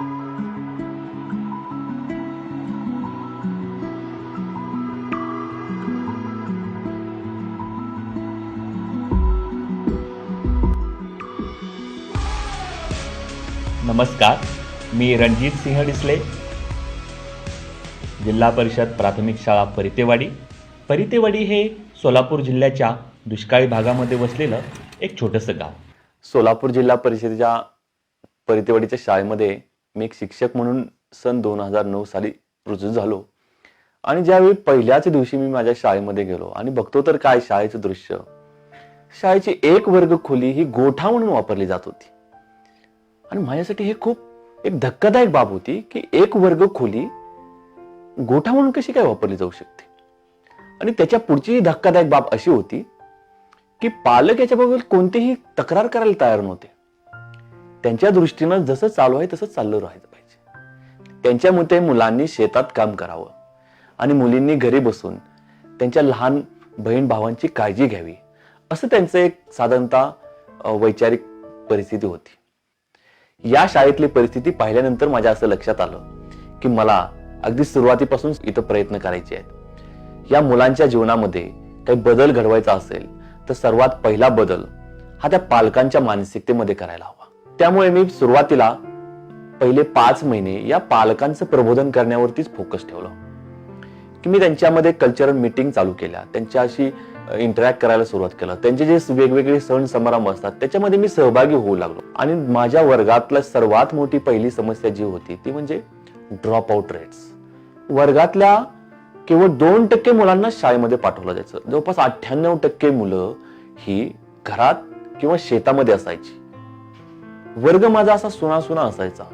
नमस्कार मी रणजित सिंह डिसले. जिल्हा परिषद प्राथमिक शाळा परितेवाडी. परितेवाडी हे सोलापूर जिल्ह्याच्या दुष्काळी भागामध्ये वसलेलं एक छोटंसं गाव. सोलापूर जिल्हा परिषदेच्या परितेवाडीच्या शाळेमध्ये मी एक शिक्षक म्हणून सन दोन हजार नऊ साली रुजू झालो. आणि ज्यावेळी पहिल्याच दिवशी मी माझ्या शाळेमध्ये गेलो आणि बघतो तर काय शाळेचं दृश्य. शाळेची एक वर्ग खोली ही गोठा म्हणून वापरली जात होती. आणि माझ्यासाठी हे खूप एक धक्कादायक बाब होती की एक वर्ग खोली गोठा म्हणून कशी काय वापरली जाऊ शकते? आणि त्याच्या पुढची धक्कादायक बाब अशी होती की पालक याच्याबद्दल कोणतीही तक्रार करायला तयार नव्हते. त्यांच्या दृष्टीनं जसं चालू आहे तसं चाललं राहायचं पाहिजे. त्यांच्या मते मुलांनी शेतात काम करावं आणि मुलींनी घरी बसून त्यांच्या लहान बहीण भावांची काळजी घ्यावी असं त्यांचं एक साधारणतः वैचारिक परिस्थिती होती. या शाळेतली परिस्थिती पाहिल्यानंतर माझ्या असं लक्षात आलं की मला अगदी सुरुवातीपासून इथं प्रयत्न करायचे आहेत. या मुलांच्या जीवनामध्ये काही बदल घडवायचा असेल तर सर्वात पहिला बदल हा त्या पालकांच्या मानसिकतेमध्ये करायला हवा. त्यामुळे मी सुरुवातीला पहिले पाच महिने या पालकांचं प्रबोधन करण्यावरतीच फोकस ठेवलं. की मी त्यांच्यामध्ये कल्चरल मीटिंग चालू केल्या. त्यांच्याशी इंटरॅक्ट करायला सुरुवात केलं. त्यांचे जे वेगवेगळे सण समारंभ असतात त्याच्यामध्ये मी सहभागी होऊ लागलो. आणि माझ्या वर्गातल्या सर्वात मोठी पहिली समस्या जी होती ती म्हणजे ड्रॉप आउट रेट्स वर्गातल्या केवळ दोन टक्के मुलांना शाळेमध्ये पाठवलं जायचं. जवळपास अठ्ठ्याण्णव टक्के मुलं ही घरात किंवा शेतामध्ये असायची. वर्ग माझा असा सुना सुना असायचा.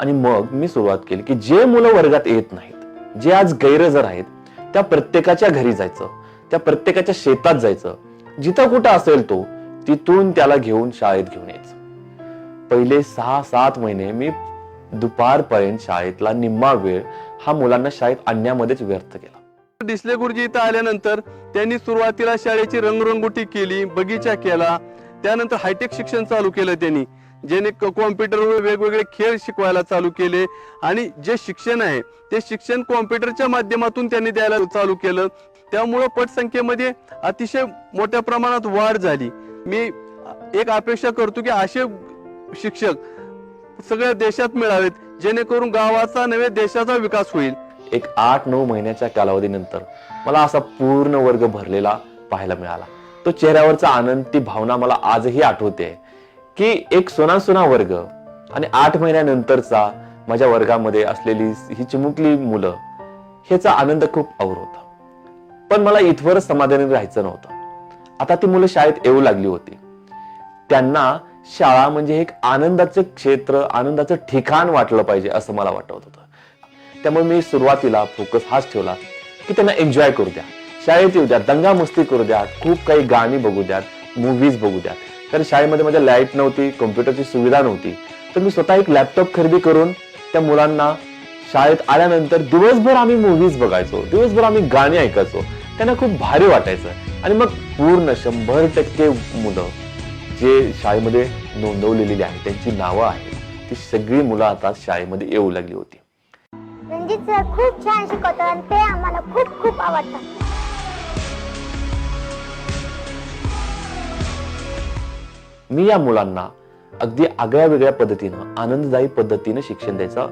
आणि मग मी सुरुवात केली की जे मुलं वर्गात येत नाहीत जे आज गैरहजर आहेत त्या प्रत्येकाच्या घरी जायचं त्या प्रत्येकाच्या शेतात जायचं जिथं कुठं असेल तो तिथून त्याला घेऊन शाळेत घेऊन यायचं. पहिले सहा सात महिने मी दुपारपर्यंत शाळेतला निम्मा वेळ हा मुलांना शाळेत आणण्यामध्येच व्यर्थ केला. डिसले गुरुजी इथं आल्यानंतर त्यांनी सुरुवातीला शाळेची रंगरंगोटी केली बगीचा केला त्यानंतर हायटेक शिक्षण चालू केलं त्यांनी. ज्याने कॉम्प्युटरवर वेगवेगळे खेळ शिकवायला चालू केले आणि जे शिक्षण आहे ते शिक्षण कॉम्प्युटरच्या माध्यमातून त्यांनी द्यायला चालू केलं. त्यामुळं पटसंख्येमध्ये अतिशय मोठ्या प्रमाणात वाढ झाली. मी एक अपेक्षा करतो की असे शिक्षक सगळ्या देशात मिळावेत जेणेकरून गावाचा नव्हे देशाचा विकास होईल. एक आठ नऊ महिन्याच्या कालावधीनंतर मला असा पूर्ण वर्ग भरलेला पाहायला मिळाला. तो चेहऱ्यावरचा आनंद ती भावना मला आजही आठवते. की एक सोना सोना वर्ग आणि आठ महिन्यानंतरचा माझ्या वर्गामध्ये असलेली ही चिमुकली मुलं ह्याचा आनंद खूप आवर होता. पण मला इथवरच समाधानी राहायचं नव्हतं. आता ती मुलं शाळेत येऊ लागली होती. त्यांना शाळा म्हणजे एक आनंदाचं क्षेत्र आनंदाचं ठिकाण वाटलं पाहिजे असं मला वाटत होतं. त्यामुळे मी सुरुवातीला फोकस हाच ठेवला की त्यांना एन्जॉय करू द्या. शाळेत येऊ द्या दंगा मस्ती करू द्या खूप काही गाणी बघू द्यात मूवीज बघू द्या. कारण शाळेमध्ये माझ्या लाइट नव्हती कॉम्प्युटरची सुविधा नव्हती. तर मी स्वतः एक लॅपटॉप खरेदी करून त्या मुलांना शाळेत आल्यानंतर दिवसभर आम्ही मूवीज बघायचो दिवसभर आम्ही गाणी ऐकायचो. त्यांना खूप भारी वाटायचं. आणि मग पूर्ण शंभर टक्के मुलं जे शाळेमध्ये नोंदवलेली आहेत त्यांची नावं आहेत ती सगळी मुलं आता शाळेमध्ये येऊ लागली होती. रणजित सर खूप छान शिकवतात आणि ते आम्हाला खूप खूप आवडतात. मी या मुलांना अगदी आगळ्या वेगळ्या पद्धतीनं आनंददायी पद्धतीनं शिक्षण द्यायचा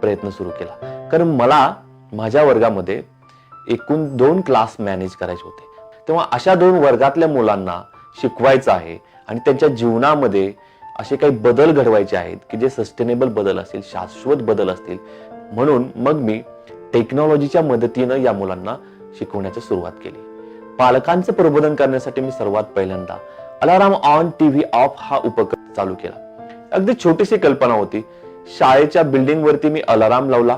प्रयत्न सुरू केला. कारण मला माझ्या वर्गामध्ये एकूण दोन क्लास मॅनेज करायचे होते. तेव्हा अशा दोन वर्गातल्या मुलांना शिकवायचं आहे आणि त्यांच्या जीवनामध्ये असे काही बदल घडवायचे आहेत की जे सस्टेनेबल बदल असतील शाश्वत बदल असतील म्हणून मग मी टेक्नॉलॉजीच्या मदतीनं या मुलांना शिकवण्याची सुरुवात केली. पालकांचं प्रबोधन करण्यासाठी मी सर्वात पहिल्यांदा अलाराम ऑन टीव्ही ऑफ हा उपक्रम चालू केला. अगदी छोटीशी कल्पना होती. शाळेच्या बिल्डिंग वरती मी अलाराम लावला.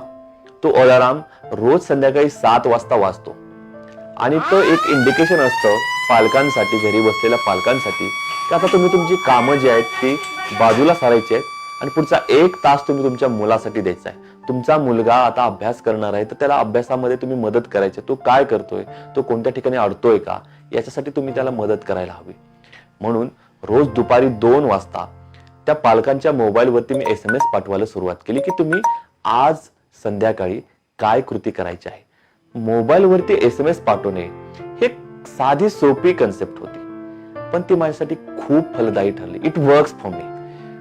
तो अलाराम रोज संध्याकाळी सात वाजता वाजतो. आणि तो एक इंडिकेशन असतं पालकांसाठी घरी बसलेल्या पालकांसाठी की आता तुम्ही तुमची कामं जी आहेत ती बाजूला सारायची आहेत आणि पुढचा एक तास तुम्ही तुमच्या मुलासाठी द्यायचा आहे. तुमचा मुलगा आता अभ्यास करणार आहे तर त्याला अभ्यासामध्ये तुम्ही मदत करायची तो काय करतोय? तो कोणत्या ठिकाणी अडतोय का? याच्यासाठी तुम्ही त्याला मदत करायला हवी. म्हणून रोज दुपारी दोन वाजता त्या पालकांच्या मोबाईलवरती मी एस एम एस पाठवायला सुरुवात केली की तुम्ही आज संध्याकाळी काय कृती करायची आहे? मोबाईलवरती एस एम एस पाठवणे हे साधी सोपी कन्सेप्ट होती. पण ती माझ्यासाठी खूप फलदायी ठरली. इट वर्क्स फॉर मी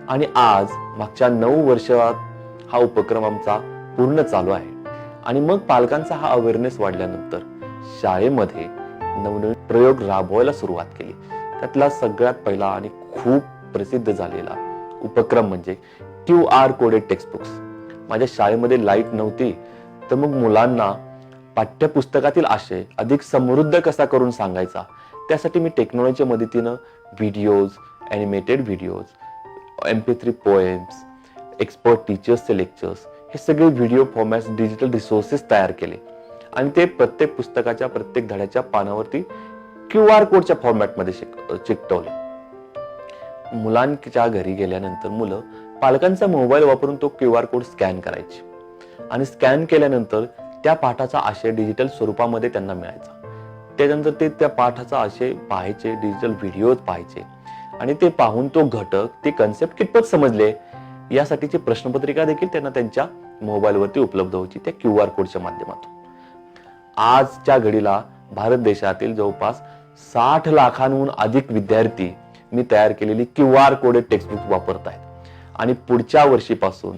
आणि आज मागच्या नऊ वर्षात हा उपक्रम आमचा पूर्ण चालू आहे. आणि मग पालकांचा हा अवेअरनेस वाढल्यानंतर शाळेमध्ये नवनवीन प्रयोग राबवायला सुरुवात केली. त्यातला सगळ्यात पहिला आणि खूप प्रसिद्ध झालेला उपक्रम म्हणजे क्यू आर कोडेड टेक्स्टबुक्स. माझ्या शाळेमध्ये लाइट नव्हती तर मग मुलांना पाठ्यपुस्तकातील आशय अधिक समृद्ध कसा करून सांगायचा त्यासाठी मी टेक्नॉलॉजीच्या मदतीनं videos animated videos M P three poems expert टीचर्सचे lectures हे सगळे व्हिडिओ फॉर्मॅट्स डिजिटल रिसोर्सेस तयार केले. आणि ते प्रत्येक पुस्तकाच्या प्रत्येक धड्याच्या पानावरती क्यू आर कोडच्या फॉर्मॅटमध्ये शिक चिकटवले. मुलांच्या घरी गेल्यानंतर मुलं पालकांचा मोबाईल वापरून तो क्यू आर कोड स्कॅन करायचे. आणि स्कॅन केल्यानंतर त्या पाठाचा आशय डिजिटल स्वरूपामध्ये त्यांना मिळायचा. त्याच्यानंतर ते त्या पाठाचा आशय पाहायचे डिजिटल व्हिडिओज पाहायचे. आणि ते पाहून तो घटक ते कन्सेप्ट कितपत समजले यासाठीची प्रश्नपत्रिका देखील त्यांना त्यांच्या मोबाईलवरती उपलब्ध व्हायची त्या क्यू आर कोडच्या माध्यमातून. आजच्या घडीला भारत देशातील जवळपास साठ लाखांहून अधिक विद्यार्थी मी तयार केलेली क्यू आर कोडेड टेक्स्टबुक वापरत आहेत आणि पुढच्या वर्षीपासून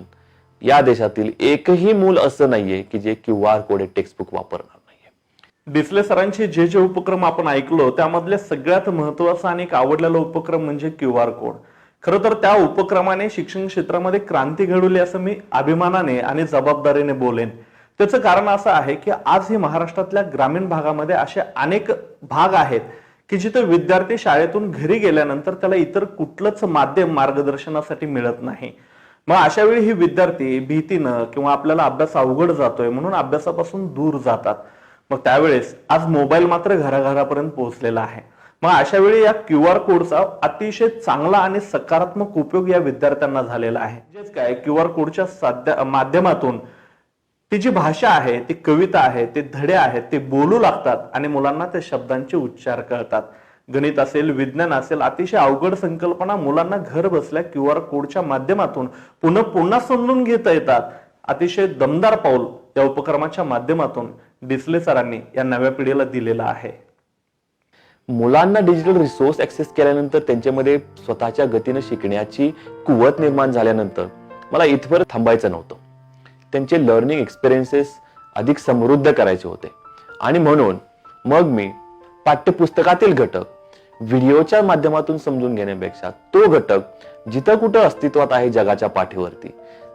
या देशातील एकही मूल असं नाहीये की जे क्यू आर कोडेड टेक्स्टबुक वापरणार नाहीये. डिसले सरांचे जे जे उपक्रम आपण ऐकलो त्यामधले सगळ्यात महत्त्वाचा आणि एक आवडलेला उपक्रम म्हणजे क्यू आर कोड. खरं तर त्या उपक्रमाने शिक्षण क्षेत्रामध्ये क्रांती घडवली असं मी अभिमानाने आणि जबाबदारीने बोलेन. त्याचं कारण असं आहे की आज हे महाराष्ट्रातल्या ग्रामीण भागामध्ये असे अनेक भाग आहेत की जिथे विद्यार्थी शाळेतून घरी गेल्यानंतर त्याला इतर कुठलंच माध्यम मार्गदर्शनासाठी मिळत नाही. मग अशा वेळी ही विद्यार्थी भीतीनं किंवा आपल्याला अभ्यास अवघड जातोय म्हणून अभ्यासापासून दूर जातात. मग त्यावेळेस आज मोबाईल मात्र घराघरापर्यंत पोहोचलेला आहे. मग अशा वेळी या क्यू आर कोडचा अतिशय चांगला आणि सकारात्मक उपयोग या विद्यार्थ्यांना झालेला आहे. म्हणजेच काय क्यू आर कोडच्या साध्या माध्यमातून ती जी भाषा आहे ती कविता आहे ते धडे आहेत ते बोलू लागतात आणि मुलांना त्या शब्दांचे उच्चार कळतात. गणित असेल विज्ञान असेल अतिशय अवघड संकल्पना मुलांना घर बसल्या क्यू आर कोडच्या माध्यमातून पुन्हा पुन्हा समजून घेता येतात. अतिशय दमदार पाऊल या उपक्रमाच्या माध्यमातून डिस्ले सरांनी या नव्या पिढीला दिलेला आहे. मुलांना डिजिटल रिसोर्स ऍक्सेस केल्यानंतर त्यांच्यामध्ये स्वतःच्या गतीनं शिकण्याची कुवत निर्माण झाल्यानंतर मला इथवर थांबायचं नव्हतं. त्यांचे लर्निंग एक्सपिरियन्सेस अधिक समृद्ध करायचे होते. आणि म्हणून मग मी पाठ्यपुस्तकातील घटक व्हिडिओच्या माध्यमातून समजून घेण्यापेक्षा तो घटक जिथं कुठं अस्तित्वात आहे जगाच्या पाठीवरती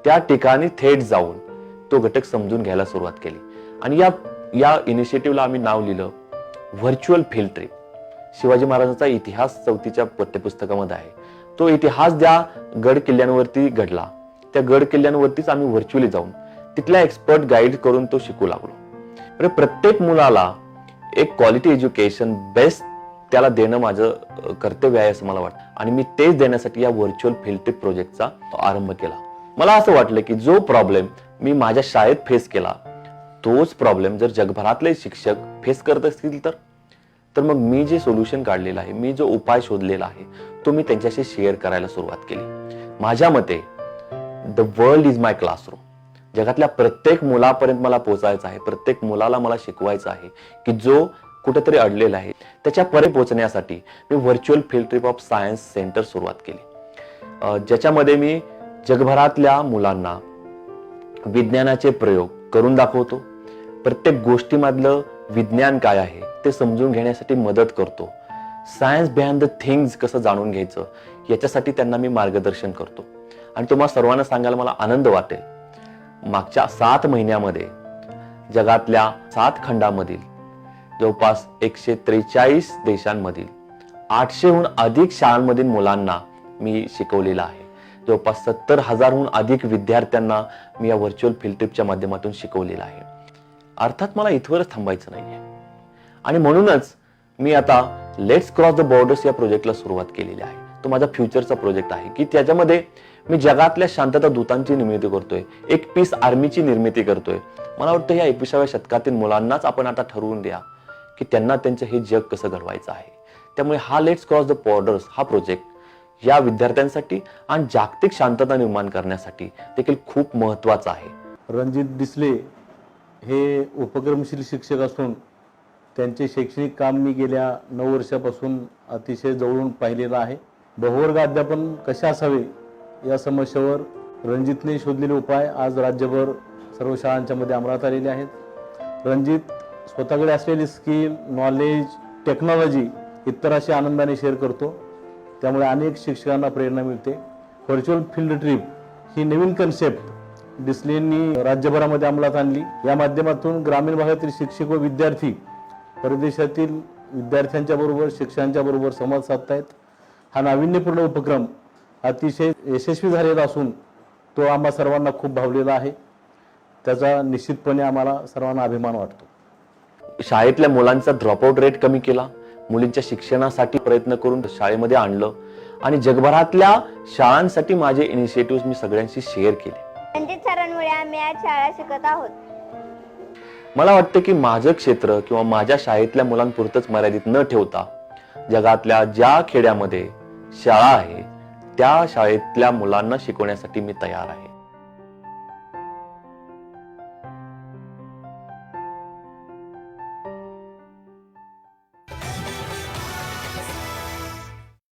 त्या ठिकाणी थेट जाऊन तो घटक समजून घ्यायला सुरुवात केली. आणि या या इनिशिएटिव्हला आम्ही नाव लिहिलं व्हर्च्युअल फील्ड ट्रिप शिवाजी महाराजांचा इतिहास चौथीच्या पाठ्यपुस्तकामध्ये आहे. तो इतिहास ज्या गड किल्ल्यांवरती घडला त्या गड किल्ल्यांवरतीच आम्ही व्हर्च्युअली जाऊन तिथल्या एक्सपर्ट गाईड करून तो शिकू लागलो. म्हणजे प्रत्येक मुलाला एक क्वालिटी एज्युकेशन बेस्ट त्याला देणं माझं कर्तव्य आहे असं मला वाटतं. आणि मी तेच देण्यासाठी या व्हर्च्युअल फील्ड ट्रिप प्रोजेक्टचा आरंभ केला. मला असं वाटलं की जो प्रॉब्लेम मी माझ्या शाळेत फेस केला तोच प्रॉब्लेम जर जगभरातले शिक्षक फेस करत असतील तर? तर मग मी जे सोल्युशन काढलेलं आहे मी जो उपाय शोधलेला आहे तो मी त्यांच्याशी शेअर करायला सुरुवात केली. माझ्या मते the world is my classroom जगातल्या प्रत्येक मुलापर्यंत मला पोचायचं आहे प्रत्येक मुलाला मला शिकवायचं आहे की जो कुठेतरी अडलेला आहे त्याच्यापर्यंत पोचण्यासाठी मी virtual field trip of science center सुरुवात केली. ज्याच्यामध्ये मी जगभरातल्या मुलांना विज्ञानाचे प्रयोग करून दाखवतो. प्रत्येक गोष्टीमधलं विज्ञान काय आहे ते समजून घेण्यासाठी मदत करतो. सायन्स बिहाइंड द थिंग्स कसं जाणून घ्यायचं याच्यासाठी त्यांना मी मार्गदर्शन करतो. आणि तुम्हाला सर्वांना सांगायला मला आनंद वाटेल. मागच्या सात महिन्यामध्ये जगातल्या सात खंडामधील जवळपास एकशे त्रेचाळीस देशांमधील आठशेहून अधिक शाळांमधील मुलांना मी शिकवलेलं आहे. जवळपास सत्तर हजारहून अधिक विद्यार्थ्यांना मी या व्हर्च्युअल फील्ड ट्रिपच्या माध्यमातून शिकवलेलं आहे. अर्थात मला इथवरच थांबायचं नाही आहे आणि म्हणूनच मी आता लेट्स क्रॉस द बॉर्डर्स या प्रोजेक्टला सुरुवात केलेली आहे. तो माझा फ्युचरचा प्रोजेक्ट आहे की त्याच्यामध्ये मी जगातल्या शांतता दूतांची निर्मिती करतोय. एक पीस आर्मीची निर्मिती करतोय. मला वाटतं या एकविसाव्या शतकातील मुलांनाच आपण आता ठरवून द्या की त्यांना त्यांचं हे जग कसं घडवायचं आहे. त्यामुळे हा लेट्स क्रॉस द बॉर्डर्स हा प्रोजेक्ट या विद्यार्थ्यांसाठी आणि जागतिक शांतता निर्माण करण्यासाठी देखील खूप महत्वाचं आहे. रणजित डिसले हे उपक्रमशील शिक्षक असून त्यांचे शैक्षणिक काम मी गेल्या नऊ वर्षापासून अतिशय जवळून पाहिलेलं आहे. बहुवर्ग अध्यापन कसे असावे या समस्येवर रणजितने शोधलेले उपाय आज राज्यभर सर्व शाळांच्या मध्ये अंमलात आलेले आहेत. रणजित स्वतःकडे असलेली स्किल नॉलेज टेक्नॉलॉजी इतरांशी आनंदाने शेअर करतो. त्यामुळे अनेक शिक्षकांना प्रेरणा मिळते. व्हर्च्युअल फील्ड ट्रिप ही नवीन कन्सेप्ट डिस्लेंनी राज्यभरामध्ये अंमलात आणली. या माध्यमातून ग्रामीण भागातील शिक्षक व विद्यार्थी परदेशातील विद्यार्थ्यांच्या बरोबर शिक्षकांच्या बरोबर संवाद साधतायत. हा नाविन्यपूर्ण उपक्रम अतिशय यशस्वी झालेला असून तो आम्हा सर्वांना खूप भावलेला आहे. त्याचा निश्चितपणे आम्हाला सर्वांना अभिमान वाटतो. शाळेतल्या मुलांचा ड्रॉपआउट रेट कमी केला मुलींच्या शिक्षणासाठी प्रयत्न करून शाळेमध्ये आणलं आणि जगभरातल्या शाळांसाठी माझे इनिशिएटिव्ह मी सगळ्यांशी शेअर केले. रणजित सरांमुळे आम्ही आज शाळा शिकत आहोत. मला वाटतं की माझं क्षेत्र किंवा माझ्या शाळेतल्या मुलांपुरतंच मर्यादित न ठेवता जगातल्या ज्या खेड्यामध्ये शाळा आहे त्या शाळेतल्या मुलांना शिकवण्यासाठी मी तयार आहे.